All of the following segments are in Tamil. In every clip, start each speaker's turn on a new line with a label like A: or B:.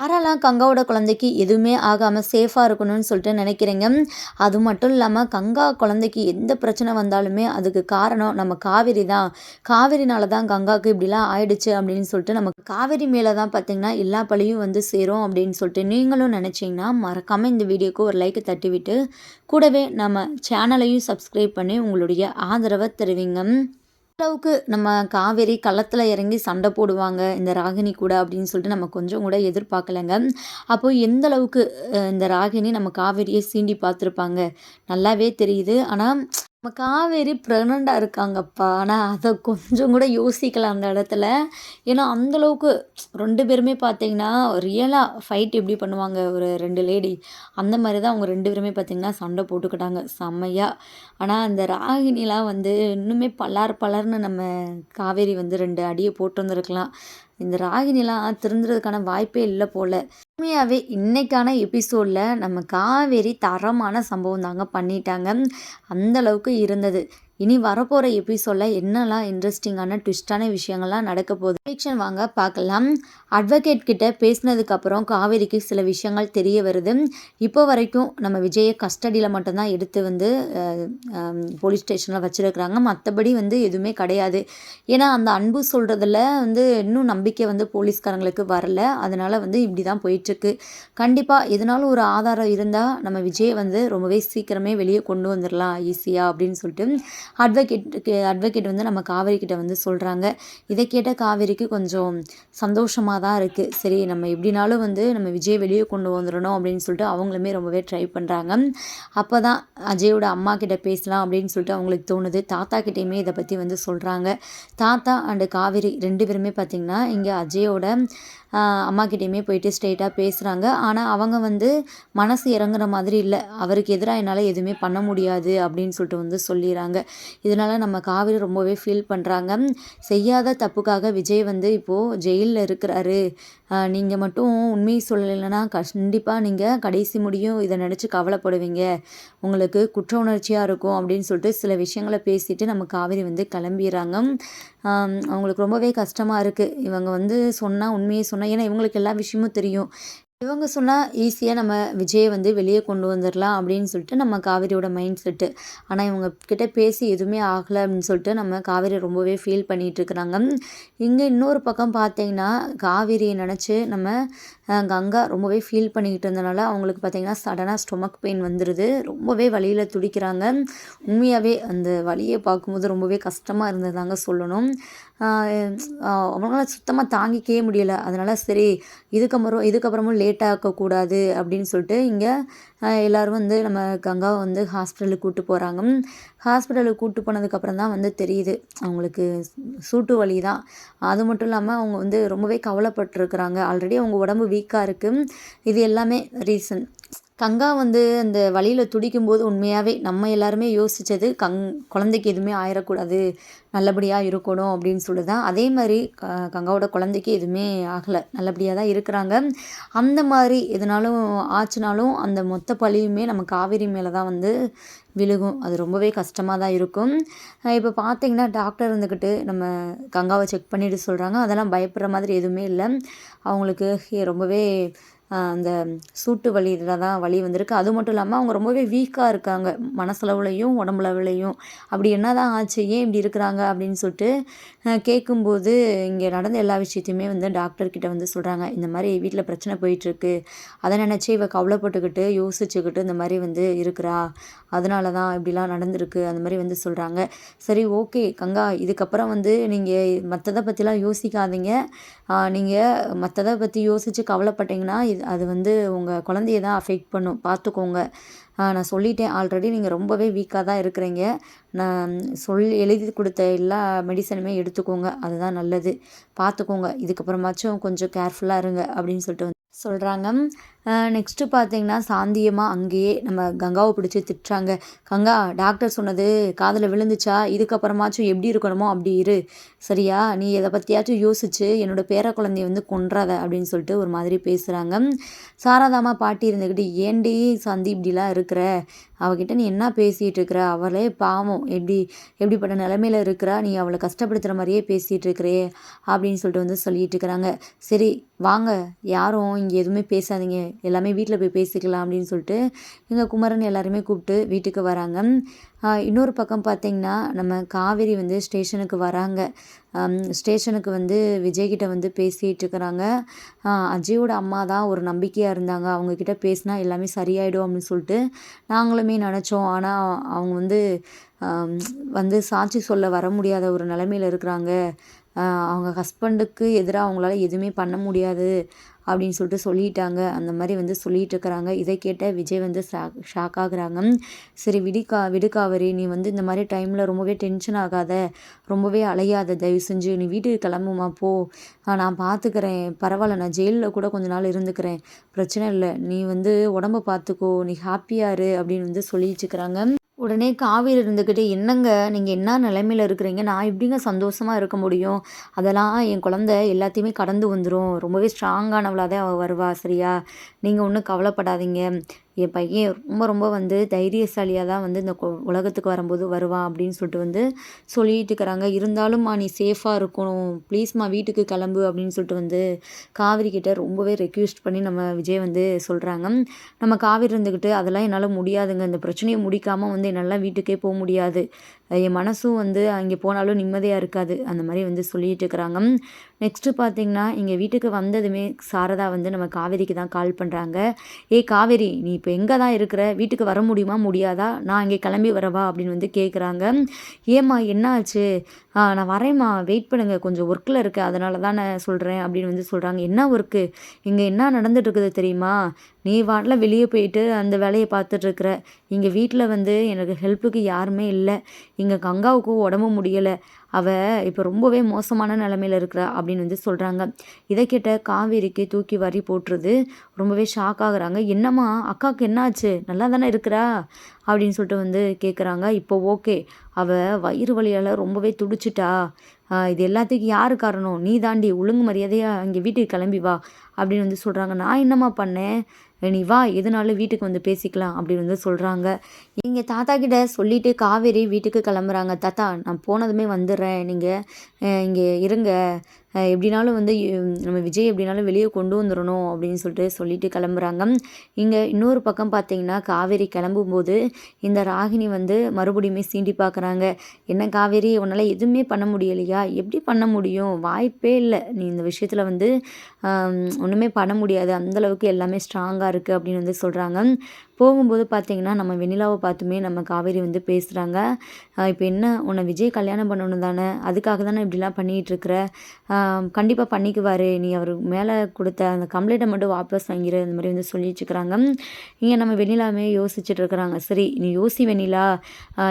A: யாரெல்லாம் கங்காவோட குழந்தைக்கு எதுவுமே ஆகாமல் சேஃபாக இருக்கணும்னு சொல்லிட்டு நினைக்கிறீங்க அது மட்டும் இல்லாமல் கங்கா குழந்தைக்கு எந்த பிரச்சனை வந்தாலுமே அதுக்கு காரணம் நம்ம காவேரி தான். காவேரினால தான் கங்காவுக்கு இப்படிலாம் ஆயிடுச்சு அப்படின்னு சொல்லிட்டு நமக்கு காவேரி மேலே தான் பார்த்திங்கன்னா எல்லா பழியும் வந்து சேரும் அப்படின்னு சொல்லிட்டு நீங்களும் நினச்சிங்கன்னா மறக்காமல் இந்த வீடியோக்கு ஒரு லைக்கை தட்டி கூடவே நம்ம சேனலையும் சப்ஸ்கிரைப் பண்ணி உங்களுடைய ஆதரவை தருவீங்க. அளவுக்கு நம்ம காவேரி களத்தில் இறங்கி சண்டை போடுவாங்க இந்த ராகினி கூட அப்படின்னு சொல்லிட்டு நம்ம கொஞ்சம் கூட எதிர்பார்க்கலைங்க. அப்போது எந்த அளவுக்கு இந்த ராகினி நம்ம காவேரியை சீண்டி பார்த்துருப்பாங்க? நல்லாவே தெரியுது. ஆனால் நம்ம காவேரி ப்ரெக்னெண்ட்டாக இருக்காங்கப்பா. ஆனால் அதை கொஞ்சம் கூட யோசிக்கலாம் அந்த இடத்துல. ஏன்னா அந்தளவுக்கு ரெண்டு பேருமே பார்த்தீங்கன்னா ரியலாக ஃபைட் எப்படி பண்ணுவாங்க ஒரு ரெண்டு லேடி அந்த மாதிரி தான் அவங்க ரெண்டு பேருமே பார்த்திங்கன்னா சண்டை போட்டுக்கிட்டாங்க. செம்மையாக ஆனால் அந்த ராகினிலாம் வந்து இன்னுமே பலார் பலர்னு நம்ம காவேரி வந்து ரெண்டு அடியை போட்டுருந்துருக்கலாம் இந்த ராகினிலாம் திருந்துறதுக்கான வாய்ப்பே இல்லை போல். உண்மையாகவே இன்றைக்கான எபிசோடில் நம்ம காவேரி தரமான சம்பவம் தாங்க பண்ணிட்டாங்க. அந்தளவுக்கு இருந்தது. இனி வரப்போகிற எபிசோடில் என்னெல்லாம் இன்ட்ரெஸ்டிங்கான ட்விஸ்டான விஷயங்கள்லாம் நடக்க போகுது? ரியாக்ஷன் வாங்க பார்க்கலாம். அட்வொகேட் கிட்ட பேசினதுக்கப்புறம் காவேரிக்கு சில விஷயங்கள் தெரிய வருது. இப்போ வரைக்கும் நம்ம விஜயை கஸ்டடியில் மட்டும்தான் எடுத்து வந்து போலீஸ் ஸ்டேஷனில் வச்சுருக்குறாங்க. மற்றபடி வந்து எதுவுமே கிடையாது. ஏன்னா அந்த அன்பு சொல்கிறதுல வந்து இன்னும் நம்பிக்கை வந்து போலீஸ்காரங்களுக்கு வரல. அதனால் வந்து இப்படி தான் போயிட்டுருக்கு. கண்டிப்பாக எதனாலும் ஒரு ஆதாரம் இருந்தால் நம்ம விஜயை வந்து ரொம்பவே சீக்கிரமே வெளியே கொண்டு வந்துடலாம் ஈஸியாக அப்படின்னு சொல்லிட்டு. அட்வொகேட்டுக்கு அட்வொகேட் வந்து நம்ம காவேரிக்கிட்ட வந்து சொல்கிறாங்க இதை கேட்ட காவேரிக்கு கொஞ்சம் சந்தோஷமாக தான் இருக்குது சரி நம்ம எப்படினாலும் வந்து நம்ம விஜய் வெளியே கொண்டு வந்துடணும் அப்படின்னு சொல்லிட்டு அவங்களுமே ரொம்பவே ட்ரை பண்ணுறாங்க அப்போ தான் அஜயோட அம்மா கிட்ட பேசலாம் அப்படின்னு சொல்லிட்டு அவங்களுக்கு தோணுது. தாத்தா கிட்டேயுமே இதை பற்றி வந்து சொல்கிறாங்க தாத்தா அண்டு காவேரி ரெண்டு பேருமே பார்த்திங்கன்னா இங்கே அஜயோட அம்மாக்கிட்டேயுமே போயிட்டு ஸ்ட்ரெயிட்டாக பேசுகிறாங்க ஆனால் அவங்க வந்து மனசு இறங்குற மாதிரி இல்லை. அவருக்கு எதிராக என்னால் எதுவுமே பண்ண முடியாது அப்படின்னு சொல்லிட்டு வந்து சொல்லிடுறாங்க. இதனால் நம்ம காவிரி ரொம்பவே ஃபீல் பண்ணுறாங்க செய்யாத தப்புக்காக விஜய் வந்து இப்போது ஜெயிலில் இருக்கிறாரு. நீங்கள் மட்டும் உண்மையை சொல்லலைன்னா கண்டிப்பாக நீங்கள் கடைசி முடியும் இதை நினச்சி கவலைப்படுவீங்க. உங்களுக்கு குற்ற உணர்ச்சியாக இருக்கும் அப்படின்னு சொல்லிட்டு சில விஷயங்களை பேசிட்டு நம்ம காவேரி வந்து கிளம்பிடுறாங்க. அவங்களுக்கு ரொம்பவே கஷ்டமாக இருக்குது இவங்க வந்து சொன்னால் உண்மையை சொன்னால் ஏன்னா இவங்களுக்கு எல்லா விஷயமும் தெரியும். இவங்க சொன்னால் ஈஸியாக நம்ம விஜயை வந்து வெளியே கொண்டு வந்துடலாம் அப்படின்னு சொல்லிட்டு நம்ம காவேரியோட மைண்ட் செட்டு ஆனால் இவங்க கிட்ட பேசி எதுவுமே ஆகலை அப்படின்னு சொல்லிட்டு நம்ம காவேரி ரொம்பவே ஃபீல் பண்ணிகிட்டு இருக்கிறாங்க. இங்கே இன்னொரு பக்கம் பார்த்தீங்கன்னா காவேரியை நினச்சி நம்ம கங்கா ரொம்பவே ஃபீல் பண்ணிக்கிட்டு இருந்தனால அவங்களுக்கு பார்த்திங்கன்னா சடனாக ஸ்டொமக் பெயின் வந்துடுது ரொம்பவே வழியில் துடிக்கிறாங்க. உண்மையாகவே அந்த வழியை பார்க்கும்போது ரொம்பவே கஷ்டமாக இருந்ததாங்க சொல்லணும். அவங்களால சுத்தமாக தாங்கிக்கவே முடியலை. அதனால் சரி இதுக்கப்புறம் இதுக்கப்புறமும் லேட்டாக்கக்கூடாது அப்படின்னு சொல்லிட்டு இங்கே எல்லோரும் வந்து நம்ம கங்காவை வந்து ஹாஸ்பிட்டலுக்கு கூப்பிட்டு போகிறாங்க ஹாஸ்பிட்டலுக்கு கூப்பிட்டு போனதுக்கப்புறம் தான் வந்து தெரியுது. அவங்களுக்கு சூட்டு வலி தான். அது மட்டும் இல்லாமல் அவங்க வந்து ரொம்பவே கவலைப்பட்டுருக்குறாங்க. ஆல்ரெடி அவங்க உடம்பு வீக்காக இருக்குது இது எல்லாமே ரீசன் கங்கா வந்து அந்த வழியில் துடிக்கும்போது உண்மையாகவே நம்ம எல்லாருமே யோசித்தது கங் குழந்தைக்கு எதுவுமே ஆயிடக்கூடாது நல்லபடியாக இருக்கணும் அப்படின்னு சொல்லி தான் அதே மாதிரி க கங்காவோட குழந்தைக்கு எதுவுமே ஆகலை நல்லபடியாக தான் இருக்கிறாங்க. அந்த மாதிரி எதுனாலும் ஆச்சுனாலும் அந்த மொத்த பழியுமே நம்ம காவேரி மேலே தான் வந்து விழுகும். அது ரொம்பவே கஷ்டமாக தான் இருக்கும். இப்போ பார்த்தீங்கன்னா டாக்டர் இருந்துக்கிட்டு நம்ம கங்காவை செக் பண்ணிட்டு சொல்கிறாங்க அதெல்லாம் பயப்படுற மாதிரி எதுவுமே இல்லை. அவங்களுக்கு ரொம்பவே அந்த சூட்டு வலி இதில் தான் வலி வந்திருக்கு. அது மட்டும் இல்லாமல் அவங்க ரொம்பவே வீக்காக இருக்காங்க. மனசளவுலையும் உடம்புலவுலையும் அப்படி என்ன தான் ஆச்சு? ஏன் இப்படி இருக்கிறாங்க? அப்படின்னு சொல்லிட்டு கேட்கும்போது இங்கே நடந்த எல்லா விஷயத்தையுமே வந்து டாக்டர்கிட்ட வந்து சொல்கிறாங்க இந்த மாதிரி வீட்டில் பிரச்சனை போயிட்டுருக்கு. அதை நினச்சி இவ கவலைப்பட்டுக்கிட்டு யோசிச்சுக்கிட்டு இந்த மாதிரி வந்து இருக்கிறா. அதனால தான் இப்படிலாம் நடந்திருக்கு. அந்த மாதிரி வந்து சொல்கிறாங்க சரி ஓகே கங்கா இதுக்கப்புறம் வந்து நீங்கள் மற்றதை பற்றிலாம் யோசிக்காதீங்க. நீங்கள் மற்றதை பற்றி யோசித்து கவலைப்பட்டீங்கன்னா அது வந்து உங்கள் குழந்தைய தான் அஃபெக்ட் பண்ணும். பார்த்துக்கோங்க. நான் சொல்லிட்டேன். ஆல்ரெடி நீங்கள் ரொம்பவே வீக்காக தான் இருக்கிறீங்க. நான் சொல்லி எழுதி கொடுத்த எல்லா மெடிசனுமே எடுத்துக்கோங்க. அதுதான் நல்லது. பார்த்துக்கோங்க. இதுக்கப்புறமாச்சும் கொஞ்சம் கேர்ஃபுல்லாக இருங்க அப்படின்னு சொல்லிட்டு வந்து சொல்கிறாங்க நெக்ஸ்ட்டு பார்த்தீங்கன்னா சாந்தியமாக அங்கேயே நம்ம கங்காவை பிடிச்சி திட்டுறாங்க. கங்கா டாக்டர் சொன்னது காதில் விழுந்துச்சா? இதுக்கப்புறமாச்சும் எப்படி இருக்கணுமோ அப்படி இரு. சரியா? நீ எதை பற்றியாச்சும் யோசிச்சு என்னோட பேர குழந்தைய வந்து கொன்றாத அப்படின்னு சொல்லிட்டு ஒரு மாதிரி பேசுகிறாங்க சாராதாமா பாட்டி இருந்துக்கிட்டு ஏண்டி சாந்தி இப்படிலாம் இருக்கிற? அவகிட்ட நீ என்ன பேசிகிட்டு இருக்கிற? அவளே பாவம். எப்படி எப்படிப்பட்ட நிலமையில இருக்கிறா? நீ அவளை கஷ்டப்படுத்துகிற மாதிரியே பேசிகிட்டு இருக்கிறே அப்படின்னு சொல்லிட்டு வந்து சொல்லிட்டு இருக்கிறாங்க. சரி வாங்க. யாரும் இங்கே எதுவுமே பேசாதீங்க. எல்லாமே வீட்டில் போய் பேசிக்கலாம் அப்படின்னு சொல்லிட்டு எங்கள் குமரன் எல்லாருமே கூப்பிட்டு வீட்டுக்கு வராங்க. இன்னொரு பக்கம் பார்த்திங்கன்னா நம்ம காவேரி வந்து ஸ்டேஷனுக்கு வராங்க. ஸ்டேஷனுக்கு வந்து விஜய்கிட்ட வந்து பேசிகிட்டு இருக்கிறாங்க. அஜயோட அம்மா தான் ஒரு நம்பிக்கையாக இருந்தாங்க. அவங்கக்கிட்ட பேசினா எல்லாமே சரியாயிடும் அப்படின்னு சொல்லிட்டு நாங்களுமே நினச்சோம். ஆனால் அவங்க வந்து வந்து சாட்சி சொல்ல வர முடியாத ஒரு நிலமையில இருக்கிறாங்க. அவங்க ஹஸ்பண்டுக்கு எதிராக அவங்களால எதுவுமே பண்ண முடியாது. அப்படின்னு சொல்லிட்டு சொல்லிட்டாங்க. அந்த மாதிரி வந்து சொல்லிட்டு இருக்கிறாங்க. இதை கேட்ட விஜய் வந்து ஷாக் ஷாக் ஆகுறாங்க. சரி விடிக்கா விடுக்காவரி நீ வந்து இந்த மாதிரி டைமில் ரொம்பவே டென்ஷன் ஆகாத. ரொம்பவே அலையாத. தயவு செஞ்சு நீ வீட்டுக்கு கிளம்புமா போ. நான் பார்த்துக்கிறேன் பரவாயில்ல நான் ஜெயிலில் கூட கொஞ்ச நாள் இருந்துக்கிறேன். பிரச்சனை இல்லை. நீ வந்து உடம்ப பார்த்துக்கோ நீ ஹாப்பியாக இரு அப்படின்னு வந்து சொல்லிச்சுக்கிறாங்க உடனே காவேரி இருந்துக்கிட்டு என்னங்க நீங்கள் என்ன நிலைமையில் இருக்கிறீங்க? நான் எப்படிங்க சந்தோஷமாக இருக்க முடியும்? அதெல்லாம் என் குழந்த எல்லாத்தையுமே கடந்து வந்துடும் ரொம்பவே ஸ்ட்ராங்கானவளாக தான் அவள் வருவா சரியா? நீங்கள் ஒன்றும் கவலைப்படாதீங்க. என் பையன் ரொம்ப ரொம்ப வந்து தைரியசாலியாக தான் வந்து இந்த உலகத்துக்கு வரும்போது வருவான் அப்படின்னு சொல்லிட்டு வந்து சொல்லிட்டு இருக்கிறாங்க. இருந்தாலும்மா நீ சேஃபாக இருக்கணும். ப்ளீஸ்மா வீட்டுக்கு கிளம்பு. அப்படின்னு சொல்லிட்டு வந்து காவிரி கிட்ட ரொம்பவே ரெக்வெஸ்ட் பண்ணி நம்ம விஜய் வந்து சொல்கிறாங்க நம்ம காவிரி இருந்துக்கிட்டு அதெல்லாம் என்னால் முடியாதுங்க. இந்த பிரச்சனையை முடிக்காமல் வந்து என்னால் வீட்டுக்கே போக முடியாது. என் மனசும் வந்து அங்கே போனாலும் நிம்மதியாக இருக்காது. அந்த மாதிரி வந்து சொல்லிட்டு இருக்கிறாங்க. நெக்ஸ்ட்டு பார்த்தீங்கன்னா இங்கே வீட்டுக்கு வந்ததுமே சாரதா வந்து நம்ம காவேரிக்கு தான் கால் பண்ணுறாங்க ஏ காவேரி நீ இப்போ எங்கே தான் இருக்கிற? வீட்டுக்கு வர முடியுமா முடியாதா? நான் இங்கே கிளம்பி வரவா? அப்படின்னு வந்து கேட்குறாங்க ஏம்மா என்ன ஆச்சு நான் வரேம்மா. வெயிட் பண்ணுங்கள் கொஞ்சம் ஒர்க்கில் இருக்கேன் அதனால தான் நான் சொல்கிறேன் அப்படின்னு வந்து சொல்கிறாங்க என்ன ஒர்க்கு இங்கே என்ன நடந்துட்டு இருக்குது தெரியுமா? நீ வாட்டில் வெளியே போயிட்டு அந்த வேலையை பார்த்துட்ருக்குற இங்கே வீட்டில் வந்து எனக்கு ஹெல்ப்புக்கு யாருமே இல்லை. இங்கே கங்காவுக்கும் உடம்பு முடியலை. அவள் இப்போ ரொம்பவே மோசமான நிலமையில இருக்கிறா அப்படின்னு வந்து சொல்கிறாங்க இதை கேட்ட காவேரிக்கு தூக்கி வரி போட்டுருது ரொம்பவே ஷாக் ஆகுறாங்க. என்னம்மா அக்காவுக்கு என்னாச்சு? நல்லா தானே இருக்கிறா? அப்படின்னு சொல்லிட்டு வந்து கேட்குறாங்க இப்போ ஓகே அவள் வயிறு வழியால் ரொம்பவே துடிச்சிட்டா. இது எல்லாத்துக்கும் யார் காரணம்? நீ தாண்டி ஒழுங்கு மரியாதையாக இங்கே வீட்டுக்கு கிளம்பி வா அப்படின்னு வந்து சொல்கிறாங்க நான் என்னம்மா பண்ணேன்? நீ வா எதுனாலும் வீட்டுக்கு வந்து பேசிக்கலாம் அப்படின்னு வந்து சொல்கிறாங்க எங்கள் தாத்தா கிட்ட சொல்லிவிட்டு காவேரி வீட்டுக்கு கிளம்புறாங்க. தாத்தா நான் போனதுமே வந்துடுறேன் நீங்கள் இங்கே இருங்க. எப்படினாலும் வந்து நம்ம விஜய் எப்படினாலும் வெளியே கொண்டு வந்துடணும் அப்படின்னு சொல்லிட்டு சொல்லிட்டு கிளம்புறாங்க. இங்கே இன்னொரு பக்கம் பார்த்தீங்கன்னா காவேரி கிளம்பும்போது இந்த ராகினி வந்து மறுபடியுமே சீண்டி பார்க்குறாங்க என்ன காவேரி உன்னால் எதுவுமே பண்ண முடியலையா? எப்படி பண்ண முடியும்? வாய்ப்பே இல்லை. நீ இந்த விஷயத்தில் வந்து ஒன்றுமே பண்ண முடியாது. அந்தளவுக்கு எல்லாமே ஸ்ட்ராங்காக இருக்குது அப்படின்னு வந்து சொல்கிறாங்க போகும்போது பார்த்தீங்கன்னா நம்ம வெண்ணிலாவை பார்த்துமே நம்ம காவேரி வந்து பேசுகிறாங்க இப்போ என்ன உன்னை விஜய் கல்யாணம் பண்ணணும் தானே? அதுக்காக தானே இப்படிலாம் பண்ணிகிட்ருக்குற கண்டிப்பாக பண்ணிக்குவார். நீ அவர் மேலே கொடுத்த அந்த கம்ப்ளைண்ட்டை மட்டும் வாபஸ் வாங்கிடு அந்த மாதிரி வந்து சொல்லிட்டுருக்குறாங்க இங்கே நம்ம வெண்ணிலாமே யோசிச்சுட்டு இருக்கிறாங்க. சரி நீ யோசி வெண்ணிலா.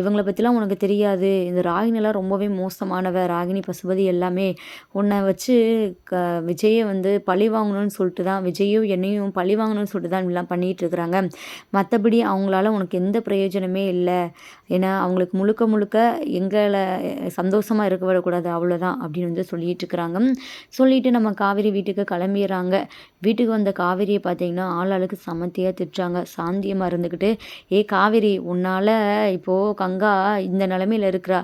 A: இவங்கள பற்றிலாம் உனக்கு தெரியாது. இந்த ராகினிலாம் ரொம்பவே மோசமானவ. ராகினி பசுபதி எல்லாமே உன்னை வச்சு க விஜயை வந்து பழி வாங்கணும்னு சொல்லிட்டு தான் விஜயும் என்னையும் பழி வாங்கணும்னு சொல்லிட்டு தான் இப்படிலாம் பண்ணிகிட்டு இருக்கிறாங்க. மற்றபடி அவங்களால உனக்கு எந்த பிரயோஜனமே இல்லை. ஏன்னா அவங்களுக்கு முழுக்க முழுக்க எங்களை சந்தோஷமாக இருக்க விடக்கூடாது. அவ்வளோதான் அப்படின்னு வந்து சொல்லிட்டு இருக்கிறாங்க. சொல்லிட்டு நம்ம காவேரி வீட்டுக்கு கிளம்பிடுறாங்க. வீட்டுக்கு வந்த காவேரியை பார்த்தீங்கன்னா ஆளாளுக்கு சமத்தியாக திட்டுறாங்க. சாந்தியமாக இருந்துக்கிட்டு ஏ காவேரி உன்னால் இப்போது கங்கா இந்த நிலமையில இருக்கிறா.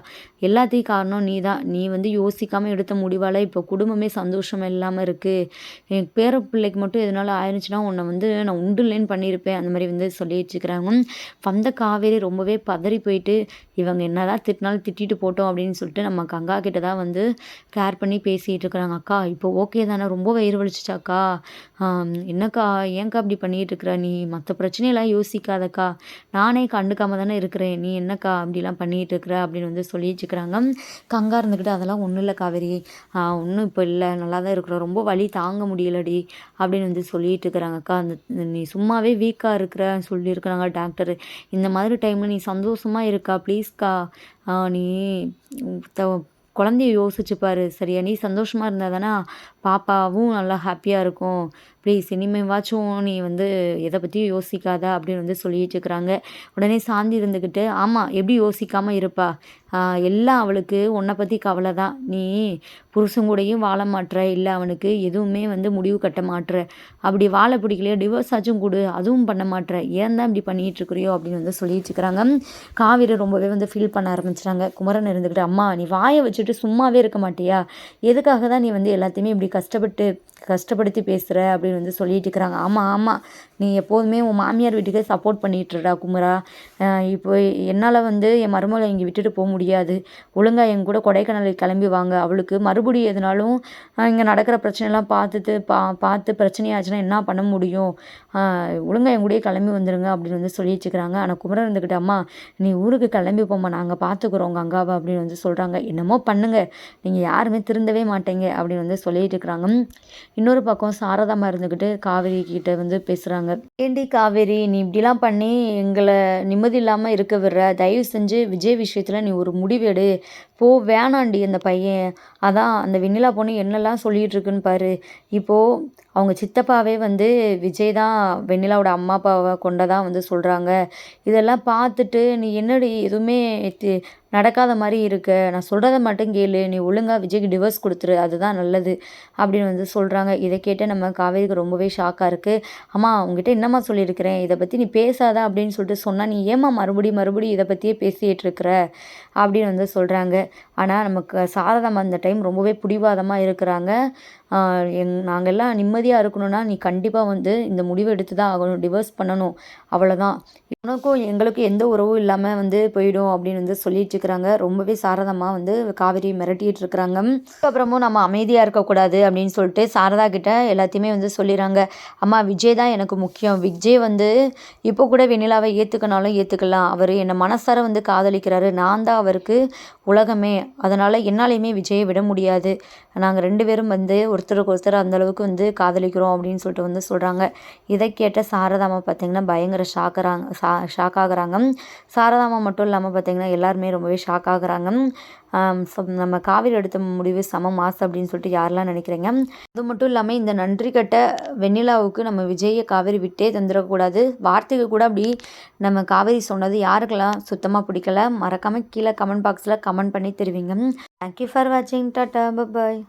A: எல்லாத்தையும் காரணம் நீ தான் நீ வந்து யோசிக்காமல் எடுத்த முடிவால் இப்போ குடும்பமே சந்தோஷம் இல்லாமல் இருக்குது என் பேர பிள்ளைக்கு மட்டும் எதனால ஆயிருந்துச்சுன்னா உன்னை வந்து நான் உண்டுலேன்னு பண்ணியிருப்பேன். அந்த மாதிரி வந்து சொல்லி வச்சுக்கிறாங்க வந்த காவேரி ரொம்பவே பதறி போயிட்டு இவங்க என்னதான் திட்டினாலும் திட்டிட்டு போட்டோம் அப்படின்னு சொல்லிட்டு நம்ம கங்கா கிட்ட தான் வந்து கேர் பண்ணி பேசிகிட்டு இருக்கிறாங்க. அக்கா இப்போ ஓகே தானே ரொம்ப வயிறு வலிச்சிச்சாக்கா என்னக்கா ஏன்க்கா அப்படி பண்ணிகிட்டு இருக்கிற? நீ மற்ற பிரச்சனையெல்லாம் யோசிக்காதக்கா. நானே கண்டுக்காம தானே இருக்கிறேன். நீ என்னக்கா அப்படிலாம் பண்ணிகிட்டு இருக்கிற? அப்படின்னு வந்து சொல்லிட்டு இருக்கிறாங்க. கங்கா இருந்துக்கிட்டு அதெல்லாம் ஒன்றும் இல்லை காவேரி. ஒன்றும் இப்போ இல்லை. நல்லா தான் இருக்கிறோம். ரொம்ப வலி தாங்க முடியலடி. அப்படின்னு வந்து சொல்லிட்டு இருக்கிறாங்க. அக்கா அந்த நீ சும்மாவே வீக்காக இருக்கிற சொல்லியிருக்கிறாங்க டாக்டர் இந்த மாதிரி டைமில் நீ சந்தோஷமாக இருக்கா? ப்ளீஸ்க்கா நீ த குழந்தைய யோசிச்சு பாரு சரியா? நீ சந்தோஷமாக இருந்தால் தானே பாப்பாவும் நல்லா ஹாப்பியாக இருக்கும். ப்ளீஸ் இனிமேவாச்சும் நீ வந்து எதை பற்றியும் யோசிக்காத அப்படின்னு வந்து சொல்லிட்டு இருக்கிறாங்க. உடனே சாந்தி இருந்துக்கிட்டு ஆமாம் எப்படி யோசிக்காமல் இருப்பா? எல்லாம் அவளுக்கு உன்னை பற்றி கவலை தான். நீ புருஷங்கூடையும் வாழ மாட்டுற இல்லை அவனுக்கு எதுவுமே வந்து முடிவு கட்ட மாட்டுற அப்படி வாழ பிடிக்கலையோ? டிவோர்ஸ் ஆச்சும் கொடு. அதுவும் பண்ண மாட்டுற ஏன் தான் இப்படி பண்ணிகிட்டு இருக்கிறியோ? அப்படின்னு வந்து சொல்லிட்டு இருக்கிறாங்க. காவிரி ரொம்பவே வந்து ஃபீல் பண்ண ஆரம்பிச்சிட்டாங்க. குமரன் இருந்துக்கிட்டு அம்மா நீ வாயை வச்சுட்டு சும்மாவே இருக்க மாட்டியா? எதுக்காக தான் நீ வந்து எல்லாத்தையுமே இப்படி கஷ்டப்பட்டு கஷ்டப்படுத்தி பேசுகிற அப்படின்னு வந்து சொல்லிட்டு இருக்கிறாங்க. ஆமாம் ஆமாம் நீ எப்போதுமே உன் மாமியார் வீட்டுக்கே சப்போர்ட் பண்ணிட்டுருடா குமரா. இப்போ என்னால் வந்து என் மருமகளை இங்கே விட்டுட்டு போக முடியாது. ஒழுங்காக என் கூட கொடைக்கானலுக்கு கிளம்பி வாங்க. அவளுக்கு மறுபடியும் எதுனாலும் இங்கே நடக்கிற பிரச்சனைலாம் பார்த்துட்டு பா பார்த்து பிரச்சனையாச்சுன்னா என்ன பண்ண முடியும்? ஒழுங்காக என் கூடயே கிளம்பி வந்துடுங்க அப்படின்னு வந்து சொல்லிட்டு இருக்கிறாங்க. ஆனால் குமரன் இருந்துக்கிட்டு அம்மா நீ ஊருக்கு கிளம்பி போம்மா. நாங்கள் பார்த்துக்குறோம் கங்காவை அப்படின்னு வந்து சொல்கிறாங்க என்னமோ பண்ணுங்கள் நீங்கள் யாருமே திருந்தவே மாட்டேங்க அப்படின்னு வந்து சொல்லிட்டு இருக்கிறாங்க இன்னொரு பக்கம் சாரதாமா இருந்துக்கிட்டு காவேரி கிட்ட வந்து பேசுகிறாங்க ஏண்டி காவேரி நீ இப்படிலாம் பண்ணி எங்களை நிம்மதி இல்லாமல் இருக்க விடுற. தயவு செஞ்சு விஜய் விஷயத்தில் நீ ஒரு முடிவெடு. போ வேணாண்டி அந்த பையன். அதான் அந்த வெண்ணிலா பொண்ணு என்னெல்லாம் சொல்லிகிட்டு இருக்குன்னு பாரு. இப்போது அவங்க சித்தப்பாவே வந்து விஜய் தான் வெண்ணிலாவோட அம்மா அப்பாவை கொண்டதான் வந்து சொல்கிறாங்க இதெல்லாம் பார்த்துட்டு நீ என்னடி எதுவுமே நடக்காத மாதிரி இருக்க? நான் சொல்கிறத மட்டும் கேளு. நீ ஒழுங்காக விஜய்க்கு டிவோர்ஸ் கொடுத்துரு. அதுதான் நல்லது அப்படின்னு வந்து சொல்கிறாங்க இதை கேட்டு நம்ம காவேரிக்கு ரொம்பவே ஷாக்காக இருக்குது அம்மா உங்ககிட்ட என்னம்மா சொல்லியிருக்கிறேன்? இதை பற்றி நீ பேசாத அப்படின்னு சொல்லிட்டு சொன்னால் நீ ஏமா மறுபடியும் மறுபடியும் இதை பற்றியே பேசிகிட்டு இருக்கிற அப்படின்னு வந்து சொல்கிறாங்க ஆனால் நமக்கு சாரதம் அந்த டைம் ரொம்பவே பிடிவாதமாக இருக்கிறாங்க. எங் நாங்கள்லாம் நிம்மதியாக இருக்கணும்னா நீ கண்டிப்பாக வந்து இந்த முடிவு எடுத்து தான் ஆகணும். டிவோர்ஸ் பண்ணணும். அவ்வளோதான் உனக்கும் எங்களுக்கும் எந்த உறவும் இல்லாமல் வந்து போயிடும் அப்படின்னு வந்து சொல்லிட்டு இருக்கிறாங்க. ரொம்பவே சாரதமாக வந்து காவிரி மிரட்டிகிட்டு இருக்கிறாங்க. அதுக்கப்புறமும் நம்ம அமைதியாக இருக்கக்கூடாது அப்படின்னு சொல்லிட்டு சாரதா கிட்ட எல்லாத்தையுமே வந்து சொல்லிடுறாங்க. அம்மா விஜய் தான் எனக்கு முக்கியம். விஜய் வந்து இப்போ கூட வெண்ணிலாவை ஏற்றுக்கினாலும் ஏற்றுக்கலாம் அவர் என்னை மனசார வந்து காதலிக்கிறாரு. நான் தான் அவருக்கு உலகமே. அதனால் என்னாலையுமே விஜயை விட முடியாது. நாங்கள் ரெண்டு பேரும் வந்து ஒரு ஒருத்தருக்கு ஒருத்தர் அந்தளவுக்கு வந்து காதலிக்கிறோம் அப்படின்னு சொல்லிட்டு வந்து சொல்கிறாங்க இதை கேட்ட சாரதாமா பார்த்திங்கன்னா பயங்கர ஷாக்கிறாங்க சா ஷாக் ஆகுறாங்க. சாரதாமா மட்டும் இல்லாமல் பார்த்திங்கன்னா எல்லாருமே ரொம்பவே ஷாக் ஆகுறாங்க. நம்ம காவிரி எடுத்த முடிவு சம மாசு அப்படின்னு சொல்லிட்டு யாரெல்லாம் நினைக்கிறீங்க? அது மட்டும் இல்லாமல் இந்த நன்றி கட்ட வெண்ணிலாவுக்கு நம்ம விஜயை காவேரி விட்டே தந்துடக்கூடாது வார்த்தைக்கு கூட அப்படி நம்ம காவேரி சொன்னது யாருக்கெல்லாம் சுத்தமாக பிடிக்கல? மறக்காமல் கீழே கமெண்ட் பாக்ஸில் கமெண்ட் பண்ணி தருவீங்க. தேங்க்யூ ஃபார் வாட்சிங் டாட்டா பாய்